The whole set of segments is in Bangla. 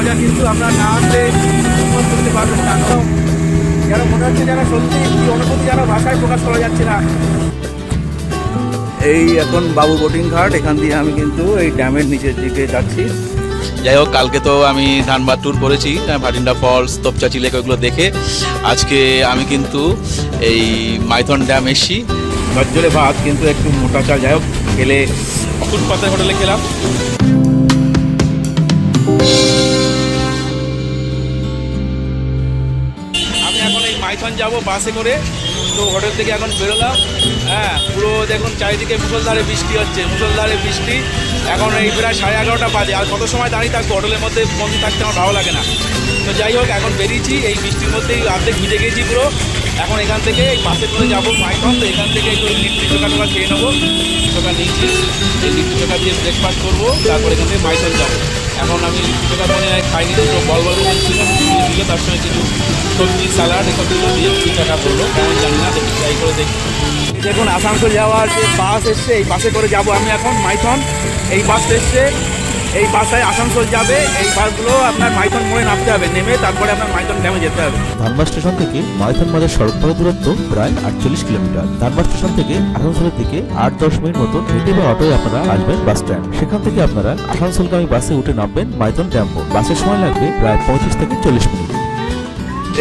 মজা কিন্তু আপনারা না আসলে করতে পারবেন না। কারণ যেন মনে হচ্ছে যেন সত্যি কি অনুভূতি যেন ভাষায় প্রকাশ করা যাচ্ছে না। এই এখন বাবু বোটিং ঘাট এখান দিয়ে আমি কিন্তু এই ড্যামের নিচের দিকে যাচ্ছি। যাই হোক কালকে তো আমি ধানবাদ ট্যুর করেছি ভাটিন্ডা ফলস তোপচাচি লেক ওইগুলো দেখে। আজকে আমি কিন্তু এই মাইথন ড্যাম এসছি। ঝরঝরে ভাত কিন্তু একটু মোটা চাল। যাই হোক খেলে ফুটপাতের হোটেলে খেলাম। মাইথন যাব বাসে করে। তো হোটেল থেকে এখন বেরোলাম। হ্যাঁ পুরো দেখুন চারিদিকে মুসলধারে বৃষ্টি হচ্ছে মুসলধারে বৃষ্টি। এখন এই প্রায় সাড়ে এগারোটা বাজে। আর কত সময় দাঁড়িয়ে থাকব হোটেলের মধ্যে বন্দি থাকতে আমার ভালো লাগে না। তো যাই হোক, এখন বেরিয়েছি, এই বৃষ্টির মধ্যেই অর্ধেক ভিজে গেছি পুরো। এখন এখান থেকে এই বাসে করে যাব মাইথন তো এখান থেকে একটু লিট্টি চোখা টোকা খেয়ে নেব। চোখা নিয়েছি এই লিট্টি চোখা দিয়ে ব্রেকফাস্ট করব, তারপর এখান থেকে মাইথন যাব। এখন আমি লিট্টি চোখা মনে খাইনি দুটো বল বল কিছু সবজি এসব দিয়ে টাকা পড়ল কেমন জানি না, দেখি ট্রাই করে দেখি। দেখুন, আসানসোল যাওয়ার যে বাস এসছে, এই বাসে করে যাব আমি এখন, মাইথন। এই বাস এসছে, এই বাসায় আসানসোল যাবে, এই বাসগুলো আপনার মাইথন মোড়ে নামতে হবে, নেমে তারপরে আপনার মাইথন ড্যামে যেতে হবে। ধানবাদ স্টেশন থেকে মাইথন বাজার সড়ক পথের দূরত্ব প্রায় আটচল্লিশ কিলোমিটার। ধানবাদ স্টেশন থেকে আসানসোলের দিকে আট দশ মিনিট মতো হেঁটে বা অটোয় আপনারা আসবেন বাস স্ট্যান্ড। সেখান থেকে আপনারা আসানসোলগামী বাসে উঠে নামবেন মাইথন ড্যাম্পো বাসের সময় লাগবে প্রায় পঁয়ত্রিশ থেকে চল্লিশ মিনিট।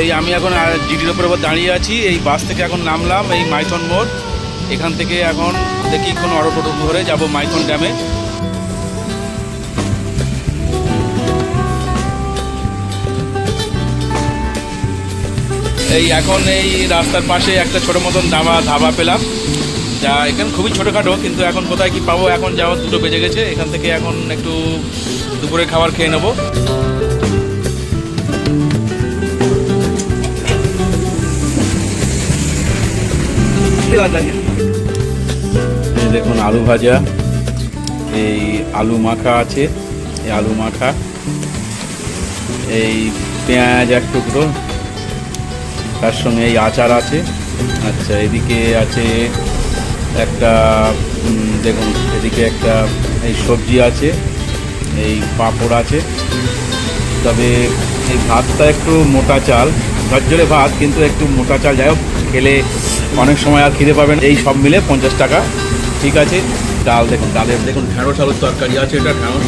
এই আমি এখন জিডির ওপর দাঁড়িয়ে আছি। এই বাস থেকে এখন নামলাম, এই মাইথন মোড়। এখান থেকে এখন দেখি কোনো অটো টোটো ধরে যাব মাইথন ড্যামে। এই এখন এই রাস্তার পাশে একটা ছোটো মতন ধাবা ধাবা পেলাম। যা এখানে খুবই ছোটোখাটো, কিন্তু এখন কোথায় কি পাবো, এখন যাওয়ার দুটো বেজে গেছে। এখান থেকে এখন একটু দুপুরে খাবার খেয়ে নেব। দেখুন আলু ভাজা, এই আলু মাখা আছে, এই আলু মাখা, এই পেঁয়াজ এক টুকরো, তার সঙ্গে এই আচার আছে। আচ্ছা এদিকে আছে একটা দেখুন, এদিকে একটা এই সবজি আছে, এই পাঁপড় আছে। তবে এই ভাতটা একটু মোটা চাল, ঝরঝরে ভাত, কিন্তু একটু মোটা চাল, যাই হোক, খেলে অনেক সময় আর খিদে পাবেন এই সব মিলে পঞ্চাশ টাকা। ঠিক আছে? ডাল দেখুন, ডালের দেখুন ঢেঁড়স আলুর তরকারি আছে, এটা ঢেঁড়স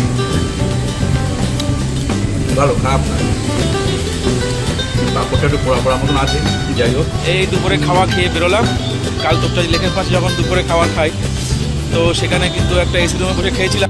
ভালো, খারাপ না। পাঁপড়টা একটু পোড়া পোড়া মতন আছে, যাই হোক। এই দুপুরে খাওয়া খেয়ে বেরোলাম। কাল তোপটা লেকের পাশে যখন দুপুরে খাওয়া খাই, তো সেখানে কিন্তু একটা এসি রুমে বসে খেয়েছিলাম।